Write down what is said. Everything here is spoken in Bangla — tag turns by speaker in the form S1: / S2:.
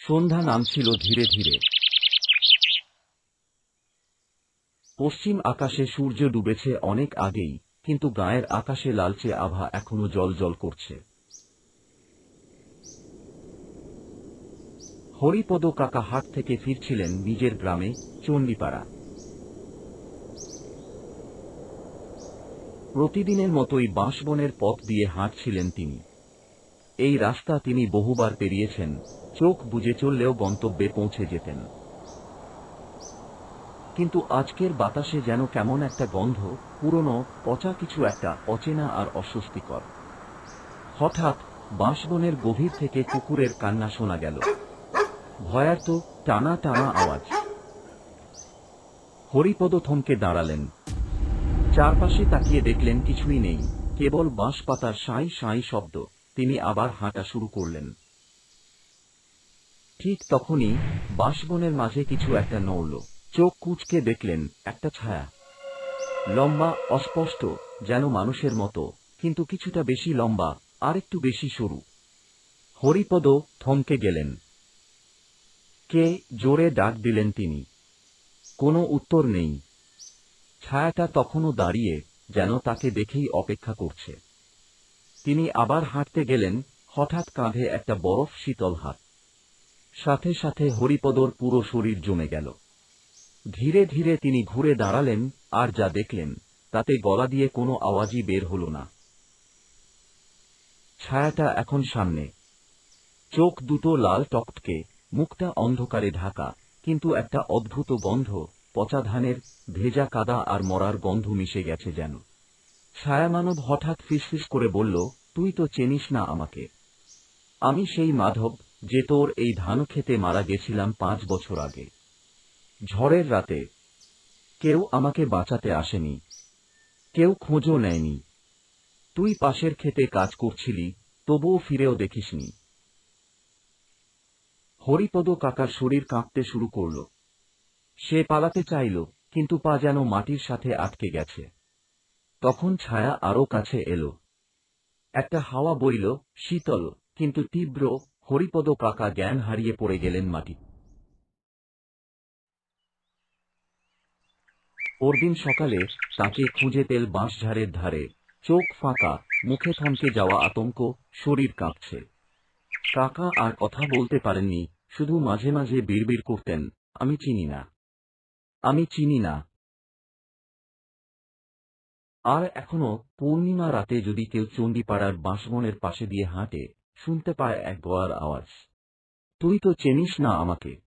S1: সন্ধ্যা নামছিল ধীরে ধীরে। পশ্চিম আকাশে সূর্য ডুবেছে অনেক আগেই, কিন্তু গায়ের আকাশে লালচে আভা এখনও জল জল করছে। হরিপদ কাকা হাট থেকে ফিরছিলেন নিজের গ্রামে, চণ্ডীপাড়া। প্রতিদিনের মতোই বাঁশবনের পথ দিয়ে হাঁটছিলেন তিনি। এই রাস্তা তিনি বহুবার পেরিয়েছেন, চোখ বুজে চললেও গন্তব্যে পৌঁছে যেতেন। কিন্তু আজকের বাতাসে যেন কেমন একটা গন্ধ, পুরনো, পচা কিছু একটা অচেনা আর অস্বস্তিকর। হঠাৎ বাঁশবনের গভীর থেকে কুকুরের কান্না শোনা গেল। ভয়ার্ত টানা টানা আওয়াজ। হরিপদ থমকে দাঁড়ালেন। চারপাশে তাকিয়ে দেখলেন কিছুই নেই, কেবল বাঁশ পাতার সাঁই সাঁই শব্দ। তিনি আবার হাঁটা শুরু করলেন। ঠিক তখনই বাঁশবনের মাঝে কিছু একটা নড়ল। চোখ কুচকে দেখলেন একটা ছায়া। লম্বা, অস্পষ্ট, যেন মানুষের মতো, কিন্তু কিছুটা বেশি লম্বা আর একটু বেশি সরু। হরিপদ থমকে গেলেন। কে জোরে ডাক দিলেন তিনি। কোনো উত্তর নেই। ছায়াটা তখনও দাঁড়িয়ে যেন তাকে দেখেই অপেক্ষা করছে। তিনি আবার হাঁটতে গেলেন, হঠাৎ কাঁধে একটা বরফ শীতল হাত। সাথে সাথে হরিপদর পুরো শরীর জমে গেল। ধীরে ধীরে তিনি ঘুরে দাঁড়ালেন আর যা দেখলেন, তাতে গলা দিয়ে কোনো আওয়াজই বের হল না। ছায়াটা এখন সামনে। চোখ দুটো লাল টকটকে, মুখটা অন্ধকারে ঢাকা, কিন্তু একটা অদ্ভুত গন্ধ, পচা ধানের, ভেজা কাদা আর মরার গন্ধ মিশে গেছে যেন। ছায়ামানব হঠাৎ ফিসফিস করে বলল তুই তো চেনিস না আমাকে। আমি সেই মাধব যে তোর এই ধান খেতে মারা গেছিলাম পাঁচ বছর আগে। ঝড়ের রাতে কেউ আমাকে বাঁচাতে আসেনি, কেউ খোঁজও নেয়নি। তুই পাশের খেতে কাজ করছিলি, তবুও ফিরেও দেখিসনি। হরিপদ কাকার শরীর কাঁপতে শুরু করল। সে পালাতে চাইল, কিন্তু পা যেন মাটির সাথে আটকে গেছে। তখন ছায়া আরও কাছে এলো। একটা হাওয়া বইল, শীতল, কিন্তু তীব্র, হরিপদ কাকা জ্ঞান হারিয়ে পড়ে গেলেন মাটি। পরদিন সকালে তাকে খুঁজে তেল বাঁশঝাড়ের ধারে, চোখ ফাঁকা, মুখে থমকে যাওয়া আতঙ্ক, শরীর কাঁপছে। কাকা আর কথা বলতে পারেননি, শুধু মাঝে মাঝে বিড়বিড় করতেন, আমি চিনি না। আমি চিনি না আর এখনও পূর্ণিমা রাতে যদি কেউ চণ্ডীপাড়ার বাঁশবনের পাশে দিয়ে হাঁটে, শুনতে পায় এক গোয়ার আওয়াজ। তুই তো চেনিস না আমাকে।